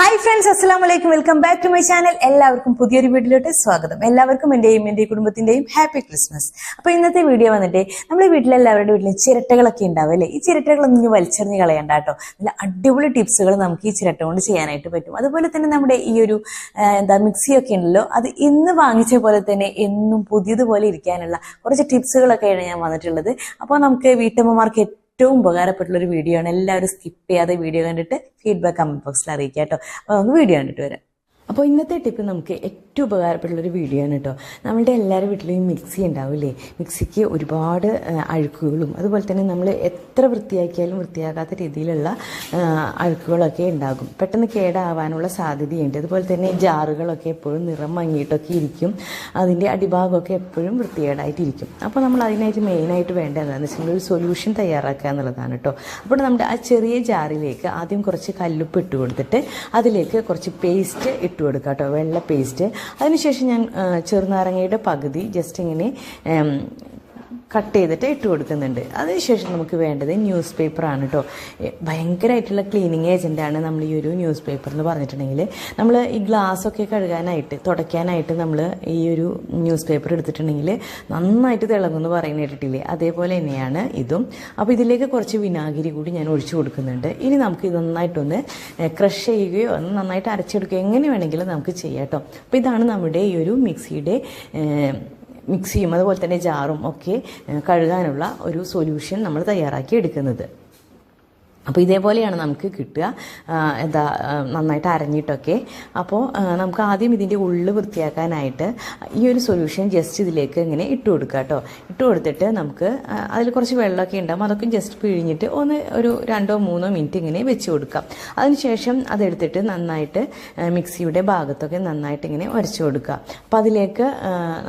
Hi friends അസ്സാം വലൈക്കും welcome back to my channel എല്ലാവർക്കും പുതിയൊരു വീട്ടിലോട്ട് സ്വാഗതം. എല്ലാവർക്കും എന്റെയും എന്റെ കുടുംബത്തിന്റെയും ഹാപ്പി ക്രിസ്മസ് അപ്പോൾ ഇന്നത്തെ വീഡിയോ വന്നിട്ട് നമ്മുടെ വീട്ടിലെല്ലാവരുടെ വീട്ടിലും ചിരട്ടകളൊക്കെ ഉണ്ടാവും അല്ലേ? ഈ ചിരട്ടകളൊന്നും വലിച്ചെറിഞ്ഞ് കളയണ്ട കേട്ടോ. നല്ല അടിപൊളി ടിപ്സുകൾ നമുക്ക് ഈ ചിരട്ട കൊണ്ട് ചെയ്യാനായിട്ട് പറ്റും. അതുപോലെ തന്നെ നമ്മുടെ ഈ ഒരു എന്താ എന്താ മിക്സിയൊക്കെ ഉണ്ടല്ലോ അത് ഇന്ന് വാങ്ങിച്ച പോലെ തന്നെ എന്നും പുതിയതുപോലെ ഇരിക്കാനുള്ള കുറച്ച് ടിപ്സുകളൊക്കെയാണ് ഞാൻ വന്നിട്ടുള്ളത്. അപ്പോൾ നമുക്ക് വീട്ടമ്മമാർക്ക് ഏറ്റവും ഉപകാരപ്പെട്ടുള്ള ഒരു വീഡിയോ ആണ്. എല്ലാവരും സ്കിപ്പ് ചെയ്യാതെ വീഡിയോ കണ്ടിട്ട് ഫീഡ്ബാക്ക് കമന്റ് ബോക്സിൽ അറിയിക്കാം കേട്ടോ അപ്പോൾ നമുക്ക് വീഡിയോ കണ്ടിട്ട് വരാം. അപ്പോൾ ഇന്നത്തെ ടിപ്പ് നമുക്ക് ഏറ്റവും ഉപകാരപ്പെട്ടുള്ളൊരു വീഡിയോ ആണ് കേട്ടോ നമ്മളുടെ എല്ലാവരുടെ വീട്ടിലും മിക്സി ഉണ്ടാവില്ലേ? മിക്സിക്ക് ഒരുപാട് അഴുക്കുകളും അതുപോലെ തന്നെ നമ്മൾ എത്ര വൃത്തിയാക്കിയാലും വൃത്തിയാകാത്ത രീതിയിലുള്ള അഴുക്കുകളൊക്കെ ഉണ്ടാകും. പെട്ടെന്ന് കേടാവാനുള്ള സാധ്യതയുണ്ട്. അതുപോലെ തന്നെ ജാറുകളൊക്കെ എപ്പോഴും നിറം മങ്ങിയിട്ടൊക്കെ ഇരിക്കും. അതിന്റെ അടിഭാഗമൊക്കെ എപ്പോഴും വൃത്തികേടായിട്ടിരിക്കും. അപ്പോൾ നമ്മൾ അതിനായിട്ട് മെയിനായിട്ട് വേണ്ട എന്താണെന്ന് വെച്ചിട്ടുണ്ടെങ്കിൽ ഒരു സൊല്യൂഷൻ തയ്യാറാക്കുക എന്നുള്ളതാണ് കേട്ടോ അപ്പോൾ നമ്മുടെ ആ ചെറിയ ജാറിലേക്ക് ആദ്യം കുറച്ച് കല്ലുപ്പ് ഇട്ട് കൊടുത്തിട്ട് അതിലേക്ക് കുറച്ച് പേസ്റ്റ് ഇട്ട് കൊടുക്കുക കേട്ടോ വെള്ള പേസ്റ്റ് അതിനുശേഷം ഞാൻ ചെറുനാരങ്ങയുടെ പകുതി ജസ്റ്റ് ഇങ്ങനെ കട്ട് ചെയ്തിട്ട് ഇട്ട് കൊടുക്കുന്നുണ്ട്. അതിനുശേഷം നമുക്ക് വേണ്ടത് ന്യൂസ് പേപ്പറാണ് കേട്ടോ ഭയങ്കരമായിട്ടുള്ള ക്ലീനിങ് ഏജന്റാണ് നമ്മൾ ഈ ഒരു ന്യൂസ് പേപ്പർ എന്ന് പറഞ്ഞിട്ടുണ്ടെങ്കിൽ നമ്മൾ ഈ ഗ്ലാസ്സൊക്കെ കഴുകാനായിട്ട് തുടയ്ക്കാനായിട്ട് നമ്മൾ ഈ ഒരു ന്യൂസ് പേപ്പർ എടുത്തിട്ടുണ്ടെങ്കിൽ നന്നായിട്ട് തിളങ്ങുമെന്ന് പറയുന്ന കേട്ടിട്ടില്ലേ? അതേപോലെ തന്നെയാണ് ഇതും. അപ്പോൾ ഇതിലേക്ക് കുറച്ച് വിനാഗിരി കൂടി ഞാൻ ഒഴിച്ചു കൊടുക്കുന്നുണ്ട്. ഇനി നമുക്ക് ഇത് നന്നായിട്ടൊന്ന് ക്രഷ് ചെയ്യുകയോ നന്നായിട്ട് അരച്ചെടുക്കുകയോ എങ്ങനെ വേണമെങ്കിലും നമുക്ക് ചെയ്യാം കേട്ടോ അപ്പോൾ ഇതാണ് നമ്മുടെ ഈ ഒരു മിക്സിയുടെ മിക്സിയും അതുപോലെ തന്നെ ജാറും ഒക്കെ കഴുകാനുള്ള ഒരു സൊല്യൂഷൻ നമ്മൾ തയ്യാറാക്കി എടുക്കുന്നത്. അപ്പോൾ ഇതേപോലെയാണ് നമുക്ക് കിട്ടുക. എന്താ നന്നായിട്ട് അരഞ്ഞിട്ടൊക്കെ. അപ്പോൾ നമുക്ക് ആദ്യം ഇതിന്റെ ഉള്ളു വൃത്തിയാക്കാനായിട്ട് ഈ ഒരു സൊല്യൂഷൻ ജസ്റ്റ് ഇതിലേക്ക് ഇങ്ങനെ ഇട്ട് കൊടുക്കുക കേട്ടോ. ഇട്ട് കൊടുത്തിട്ട് നമുക്ക് അതിൽ കുറച്ച് വെള്ളമൊക്കെ ഉണ്ടാകും അതൊക്കെ ജസ്റ്റ് പിഴിഞ്ഞിട്ട് ഒന്ന് ഒരു രണ്ടോ മൂന്നോ മിനിറ്റ് ഇങ്ങനെ വെച്ച് കൊടുക്കാം. അതിനുശേഷം അതെടുത്തിട്ട് നന്നായിട്ട് മിക്സിയുടെ ഭാഗത്തൊക്കെ നന്നായിട്ട് ഇങ്ങനെ ഉരച്ച് കൊടുക്കുക. അപ്പോൾ അതിലേക്ക്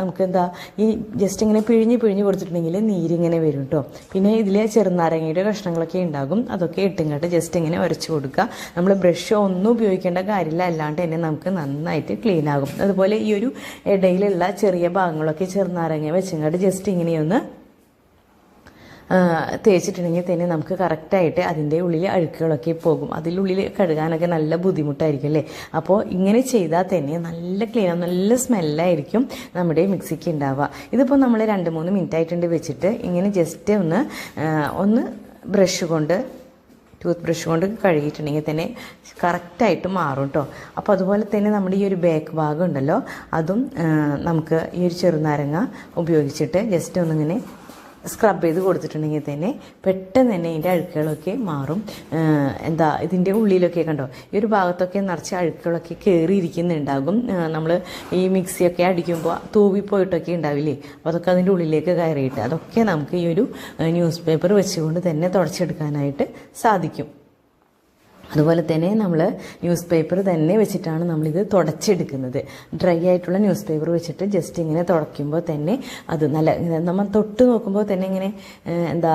നമുക്ക് എന്താ ഈ ജസ്റ്റ് ഇങ്ങനെ പിഴിഞ്ഞ് പിഴിഞ്ഞ് കൊടുത്തിട്ടുണ്ടെങ്കിൽ നീരിങ്ങനെ വരും കേട്ടോ. പിന്നെ ഇതിൽ ചെറുനാരങ്ങയുടെ കഷ്ണങ്ങളൊക്കെ ഉണ്ടാകും. അതൊക്കെ ഇട്ടിങ്ങോട്ട് ജസ്റ്റ് ഇങ്ങനെ ഉരച്ചു കൊടുക്കുക. നമ്മൾ ബ്രഷോ ഒന്നും ഉപയോഗിക്കേണ്ട കാര്യമില്ല. അല്ലാണ്ട് തന്നെ നമുക്ക് നന്നായിട്ട് ക്ലീൻ ആകും. അതുപോലെ ഈ ഒരു ഇടയിലുള്ള ചെറിയ ഭാഗങ്ങളൊക്കെ ചെറുനാരങ്ങ വെച്ചിങ്ങോട്ട് ജസ്റ്റ് ഇങ്ങനെയൊന്ന് തേച്ചിട്ടുണ്ടെങ്കിൽ തന്നെ നമുക്ക് കറക്റ്റായിട്ട് അതിന്റെ ഉള്ളിൽ അഴുക്കുകളൊക്കെ പോകും. അതിലുള്ളിൽ കഴുകാനൊക്കെ നല്ല ബുദ്ധിമുട്ടായിരിക്കും അല്ലേ? അപ്പോൾ ഇങ്ങനെ ചെയ്താൽ തന്നെ നല്ല ക്ലീൻ നല്ല സ്മെല്ലായിരിക്കും നമ്മുടെ മിക്സിക്ക് ഉണ്ടാവുക. ഇതിപ്പോൾ നമ്മൾ രണ്ട് മൂന്ന് മിനിറ്റ് ആയിട്ടുണ്ട് വെച്ചിട്ട് ഇങ്ങനെ ജസ്റ്റ് ഒന്ന് ഒന്ന് ബ്രഷ് കൊണ്ട് ടൂത്ത് ബ്രഷ് കൊണ്ട് കഴുകിയിട്ടുണ്ടെങ്കിൽ തന്നെ കറക്റ്റായിട്ട് മാറും കേട്ടോ അപ്പോൾ അതുപോലെ തന്നെ നമ്മുടെ ഈ ഒരു ബാക്ക് ഭാഗം ഉണ്ടല്ലോ അതും നമുക്ക് ഈ ഒരു ചെറുനാരങ്ങ ഉപയോഗിച്ചിട്ട് ജസ്റ്റ് ഒന്നിങ്ങനെ സ്ക്രബ് ചെയ്ത് കൊടുത്തിട്ടുണ്ടെങ്കിൽ തന്നെ പെട്ടെന്ന് തന്നെ ഇതിന്റെ അഴുക്കുകളൊക്കെ മാറും. എന്താ ഇതിന്റെ ഉള്ളിലൊക്കെ കണ്ടോ ഈ ഒരു ഭാഗത്തൊക്കെ നിറച്ച് അഴുക്കുകളൊക്കെ കയറിയിരിക്കുന്നുണ്ടാകും നമ്മൾ ഈ മിക്സിയൊക്കെ അടിക്കുമ്പോൾ തൂവിപ്പോയിട്ടൊക്കെ ഉണ്ടാവില്ലേ അപ്പോൾ അതൊക്കെ അതിന്റെ ഉള്ളിലേക്ക് കയറിയിട്ട് അതൊക്കെ നമുക്ക് ഈ ഒരു ന്യൂസ് പേപ്പർ വെച്ചുകൊണ്ട് തന്നെ തുടച്ചെടുക്കാനായിട്ട് സാധിക്കും. അതുപോലെ തന്നെ നമ്മൾ ന്യൂസ് പേപ്പർ തന്നെ വെച്ചിട്ടാണ് നമ്മളിത് തുടച്ചെടുക്കുന്നത്. ഡ്രൈ ആയിട്ടുള്ള ന്യൂസ് പേപ്പർ വെച്ചിട്ട് ജസ്റ്റ് ഇങ്ങനെ തുടയ്ക്കുമ്പോൾ തന്നെ അത് നല്ല നമ്മൾ തൊട്ട് നോക്കുമ്പോൾ തന്നെ ഇങ്ങനെ എന്താ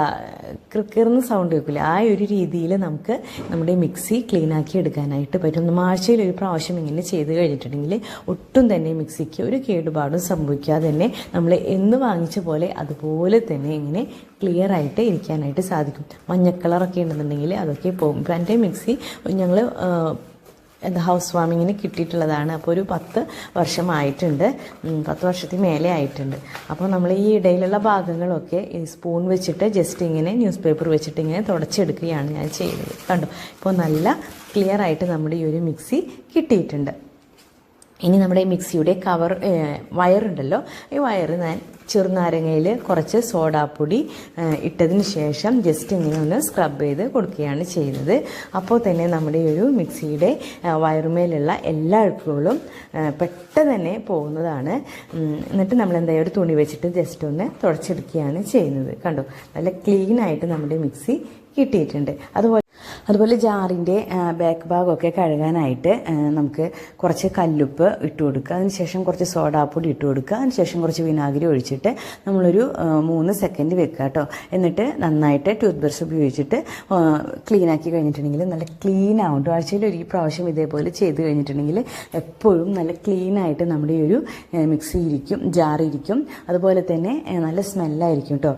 ക്രിക്കറിന്ന് സൗണ്ട് കേൾക്കില്ല ആ ഒരു രീതിയിൽ നമുക്ക് നമ്മുടെ മിക്സി ക്ലീൻ ആക്കി എടുക്കാനായിട്ട് പറ്റും. നമ്മൾ ആഴ്ചയിൽ ഒരു പ്രാവശ്യം ഇങ്ങനെ ചെയ്ത് കഴിഞ്ഞിട്ടുണ്ടെങ്കിൽ ഒട്ടും തന്നെ മിക്സിക്ക് ഒരു കേടുപാടും സംഭവിക്കാതെ തന്നെ നമ്മൾ എന്ന് വാങ്ങിച്ച പോലെ അതുപോലെ തന്നെ ഇങ്ങനെ ക്ലിയർ ആയിട്ട് ഇരിക്കാനായിട്ട് സാധിക്കും. മഞ്ഞ കളറൊക്കെ ഉണ്ടെന്നുണ്ടെങ്കിൽ അതൊക്കെ പോകും. ഇപ്പം എന്റെ മിക്സി ഞങ്ങൾ എന്താ ഹൗസ് വാമിങ്ങിന് കിട്ടിയിട്ടുള്ളതാണ്. അപ്പോൾ ഒരു പത്ത് വർഷമായിട്ടുണ്ട്. പത്ത് വർഷത്തിൽ മേലെ ആയിട്ടുണ്ട്. അപ്പോൾ നമ്മൾ ഈ ഇടയിലുള്ള ഭാഗങ്ങളൊക്കെ ഈ സ്പൂൺ വെച്ചിട്ട് ജസ്റ്റ് ഇങ്ങനെ ന്യൂസ് പേപ്പർ വെച്ചിട്ട് ഇങ്ങനെ തുടച്ചെടുക്കുകയാണ് ഞാൻ ചെയ്യുന്നത്. കണ്ടോ? ഇപ്പോൾ നല്ല ക്ലിയർ ആയിട്ട് നമ്മുടെ ഈ ഒരു മിക്സി കിട്ടിയിട്ടുണ്ട്. ഇനി നമ്മുടെ മിക്സിയുടെ കവർ വയർ വയറുണ്ടല്ലോ. ഈ വയറ് ഞാൻ ചെറുനാരങ്ങയിൽ കുറച്ച് സോഡാപ്പൊടി ഇട്ടതിന് ശേഷം ജസ്റ്റ് ഇങ്ങനെ ഒന്ന് സ്ക്രബ് ചെയ്ത് കൊടുക്കുകയാണ് ചെയ്യുന്നത്. അപ്പോൾ തന്നെ നമ്മുടെ ഒരു മിക്സിയുടെ വയറുമേലുള്ള എല്ലാ അഴുക്കുകളും പെട്ടെന്ന് തന്നെ പോകുന്നതാണ്. എന്നിട്ട് നമ്മൾ എന്തായാലും ഒരു തുണി വെച്ചിട്ട് ജസ്റ്റ് ഒന്ന് തുടച്ചെടുക്കുകയാണ് ചെയ്യുന്നത്. കണ്ടോ? നല്ല ക്ലീനായിട്ട് നമ്മുടെ മിക്സി കിട്ടിയിട്ടുണ്ട്. അതുപോലെ അതുപോലെ ജാറിന്റെ ബാക്ക് ഭാഗമൊക്കെ കഴുകാനായിട്ട് നമുക്ക് കുറച്ച് കല്ലുപ്പ് ഇട്ട് കൊടുക്കുക. അതിനുശേഷം കുറച്ച് സോഡാപ്പൊടി ഇട്ട് കൊടുക്കുക. അതിനുശേഷം കുറച്ച് വിനാഗിരി ഒഴിച്ചിട്ട് നമ്മളൊരു മൂന്ന് സെക്കൻഡ് വെക്കുക കേട്ടോ. എന്നിട്ട് നന്നായിട്ട് ടൂത്ത് ബ്രഷ് ഉപയോഗിച്ചിട്ട് ക്ലീൻ ആക്കി കഴിഞ്ഞിട്ടുണ്ടെങ്കിൽ നല്ല ക്ലീൻ ആവും ആഴ്ചയിൽ ഒരു പ്രാവശ്യം ഇതേപോലെ ചെയ്ത് കഴിഞ്ഞിട്ടുണ്ടെങ്കിൽ എപ്പോഴും നല്ല ക്ലീൻ ആയിട്ട് നമ്മുടെ ഈ ഒരു മിക്സി ഇരിക്കും ജാറിരിക്കും അതുപോലെ തന്നെ നല്ല സ്മെല്ലായിരിക്കും കേട്ടോ.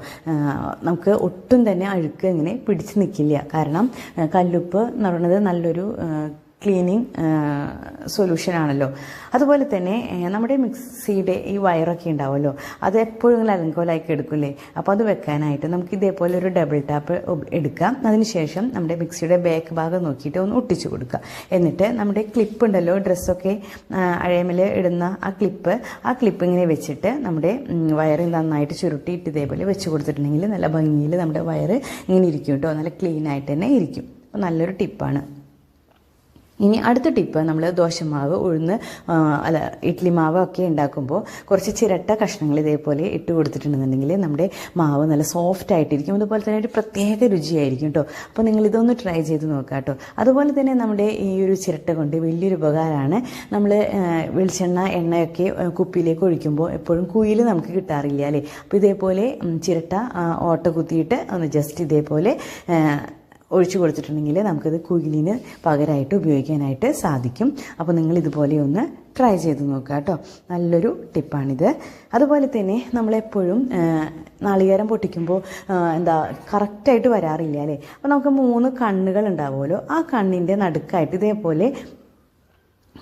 നമുക്ക് ഒട്ടും തന്നെ അഴുക്ക് ഇങ്ങനെ പിടിച്ച് നിൽക്കില്ല. കാരണം കല്ലുപ്പ് എന്ന് പറയുന്നത് നല്ലൊരു ക്ലീനിങ് സൊല്യൂഷൻ ആണല്ലോ. അതുപോലെ തന്നെ നമ്മുടെ മിക്സിയുടെ ഈ വയറൊക്കെ ഉണ്ടാവുമല്ലോ. അത് എപ്പോഴും അലങ്കോലാക്കി എടുക്കില്ലേ? അപ്പോൾ അത് വെക്കാനായിട്ട് നമുക്ക് ഇതേപോലെ ഒരു ഡബിൾ ടാപ്പ് എടുക്കാം. അതിനുശേഷം നമ്മുടെ മിക്സിയുടെ ബാക്ക് ഭാഗം നോക്കിയിട്ട് ഒന്ന് ഒട്ടിച്ചു കൊടുക്കുക എന്നിട്ട് നമ്മുടെ ക്ലിപ്പ് ഉണ്ടല്ലോ ഡ്രസ്സൊക്കെ അഴയമൽ ഇടുന്ന ആ ക്ലിപ്പ് ആ ക്ലിപ്പ് ഇങ്ങനെ വെച്ചിട്ട് നമ്മുടെ വയറ് നന്നായിട്ട് ചുരുട്ടിയിട്ട് ഇതേപോലെ വെച്ച് കൊടുത്തിട്ടുണ്ടെങ്കിൽ നല്ല ഭംഗിയിൽ നമ്മുടെ വയറ് ഇങ്ങനെ ഇരിക്കും കേട്ടോ. നല്ല ക്ലീൻ ആയിട്ട് തന്നെ ഇരിക്കും. അപ്പോൾ നല്ലൊരു ടിപ്പാണ് ഇനി അടുത്ത ടിപ്പ് നമ്മൾ ദോശമാവ് ഉഴുന്ന് അല്ല ഇഡ്ലി മാവ് ഒക്കെ ഉണ്ടാക്കുമ്പോൾ കുറച്ച് ചിരട്ട കഷ്ണങ്ങൾ ഇതേപോലെ ഇട്ട് കൊടുത്തിട്ടുണ്ടെന്നുണ്ടെങ്കിൽ നമ്മുടെ മാവ് നല്ല സോഫ്റ്റ് ആയിട്ടിരിക്കും. അതുപോലെ തന്നെ ഒരു പ്രത്യേക രുചിയായിരിക്കും കേട്ടോ അപ്പോൾ നിങ്ങൾ ഇതൊന്ന് ട്രൈ ചെയ്ത് നോക്കുക കേട്ടോ അതുപോലെ തന്നെ നമ്മുടെ ഈ ഒരു ചിരട്ട കൊണ്ട് വലിയൊരു ഉപകാരമാണ് നമ്മൾ വെളിച്ചെണ്ണ എണ്ണയൊക്കെ കുപ്പിയിലേക്ക് ഒഴിക്കുമ്പോൾ എപ്പോഴും കുയിൽ നമുക്ക് കിട്ടാറില്ല അല്ലേ? അപ്പോൾ ഇതേപോലെ ചിരട്ട ഓട്ട കുത്തിയിട്ട് ഒന്ന് ജസ്റ്റ് ഇതേപോലെ ഒഴിച്ചു കൊടുത്തിട്ടുണ്ടെങ്കിൽ നമുക്കത് കുയിലിന് പകരമായിട്ട് ഉപയോഗിക്കാനായിട്ട് സാധിക്കും. അപ്പോൾ നിങ്ങൾ ഇതുപോലെ ഒന്ന് ട്രൈ ചെയ്ത് നോക്കുക കേട്ടോ. നല്ലൊരു ടിപ്പാണിത് അതുപോലെ തന്നെ നമ്മളെപ്പോഴും നാളികേരം പൊട്ടിക്കുമ്പോൾ എന്താ കറക്റ്റായിട്ട് വരാറില്ല അല്ലേ? അപ്പോൾ നമുക്ക് മൂന്ന് കണ്ണുകൾ ഉണ്ടാവുമല്ലോ. ആ കണ്ണിന്റെ നടുക്കായിട്ട് ഇതേപോലെ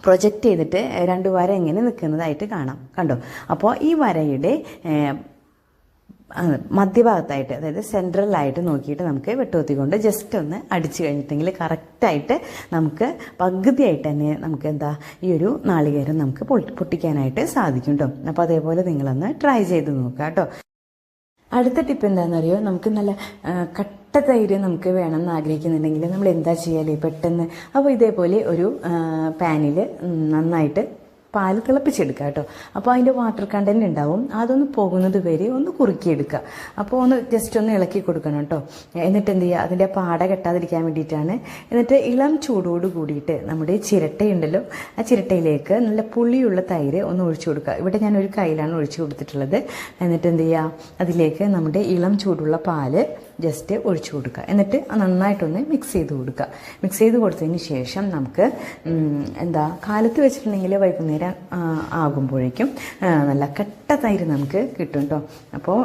പ്രൊജക്റ്റ് ചെയ്തിട്ട് രണ്ട് വര എങ്ങനെ നിൽക്കുന്നതായിട്ട് കാണാം. കണ്ടോ? അപ്പോൾ ഈ വരയുടെ മധ്യഭാഗത്തായിട്ട് അതായത് സെൻട്രലായിട്ട് നോക്കിയിട്ട് നമുക്ക് വെട്ടുകൊത്തി കൊണ്ട് ജസ്റ്റ് ഒന്ന് അടിച്ചു കഴിഞ്ഞിട്ടെങ്കിൽ കറക്റ്റായിട്ട് നമുക്ക് പകുതിയായിട്ട് തന്നെ നമുക്ക് എന്താ ഈ ഒരു നാളികേരം നമുക്ക് പൊട്ടിക്കാനായിട്ട് സാധിക്കും കേട്ടോ അപ്പോൾ അതേപോലെ നിങ്ങളൊന്ന് ട്രൈ ചെയ്ത് നോക്കുക കേട്ടോ അടുത്ത ടിപ്പ് എന്താണെന്നറിയോ നമുക്ക് നല്ല കട്ട തൈര് നമുക്ക് വേണം എന്ന് ആഗ്രഹിക്കുന്നുണ്ടെങ്കിൽ നമ്മൾ എന്താ ചെയ്യാലേ പെട്ടെന്ന്. അപ്പോൾ ഇതേപോലെ ഒരു പാനിൽ നന്നായിട്ട് പാൽ തിളപ്പിച്ചെടുക്കുക കേട്ടോ. അപ്പോൾ അതിന്റെ വാട്ടർ കണ്ടന്റ് ഉണ്ടാവും. അതൊന്ന് പോകുന്നത് വരെ ഒന്ന് കുറുക്കിയെടുക്കുക. അപ്പോൾ ഒന്ന് ജസ്റ്റ് ഒന്ന് ഇളക്കി കൊടുക്കണം കേട്ടോ. എന്നിട്ട് എന്ത് ചെയ്യുക? അതിന്റെ പാട കെട്ടാതിരിക്കാൻ വേണ്ടിയിട്ടാണ്. എന്നിട്ട് ഇളം ചൂടോട് കൂടിയിട്ട് നമ്മുടെ ചിരട്ടയുണ്ടല്ലോ ആ ചിരട്ടയിലേക്ക് നല്ല പുളിയുള്ള തൈര് ഒന്ന് ഒഴിച്ചു കൊടുക്കുക. ഇവിടെ ഞാൻ ഒരു കയ്യിലാണ് ഒഴിച്ചു കൊടുത്തിട്ടുള്ളത്. എന്നിട്ട് എന്ത് ചെയ്യുക? അതിലേക്ക് നമ്മുടെ ഇളം ചൂടുള്ള പാൽ ജസ്റ്റ് ഒഴിച്ചു കൊടുക്കുക. എന്നിട്ട് നന്നായിട്ടൊന്ന് മിക്സ് ചെയ്ത് കൊടുക്കുക. മിക്സ് ചെയ്ത് കൊടുത്തതിന് ശേഷം നമുക്ക് എന്താ കാലത്ത് വെച്ചിട്ടുണ്ടെങ്കിൽ വൈകുന്നേരം ആകുമ്പോഴേക്കും നല്ല കട്ട തൈര് നമുക്ക് കിട്ടും കേട്ടോ അപ്പോൾ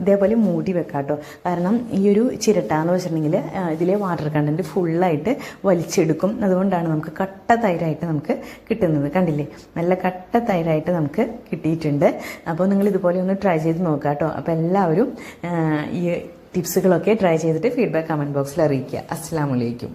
ഇതേപോലെ മൂടി വെക്കാം കേട്ടോ കാരണം ഈ ഒരു ചിരട്ട എന്ന് വെച്ചിട്ടുണ്ടെങ്കിൽ ഇതിലെ വാട്ടർ കണ്ടന്റ് ഫുള്ളായിട്ട് വലിച്ചെടുക്കും. അതുകൊണ്ടാണ് നമുക്ക് കട്ട തൈരായിട്ട് നമുക്ക് കിട്ടുന്നത്. കണ്ടില്ലേ? നല്ല കട്ട തൈരായിട്ട് നമുക്ക് കിട്ടിയിട്ടുണ്ട്. അപ്പോൾ നിങ്ങൾ ഇതുപോലെ ഒന്ന് ട്രൈ ചെയ്ത് നോക്കാം കേട്ടോ അപ്പോൾ എല്ലാവരും ഈ ടിപ്സുകളൊക്കെ ട്രൈ ചെയ്തിട്ട് ഫീഡ്ബാക്ക് കമന്റ് ബോക്സിൽ അറിയിക്കുക. അസ്സാം വലൈക്കും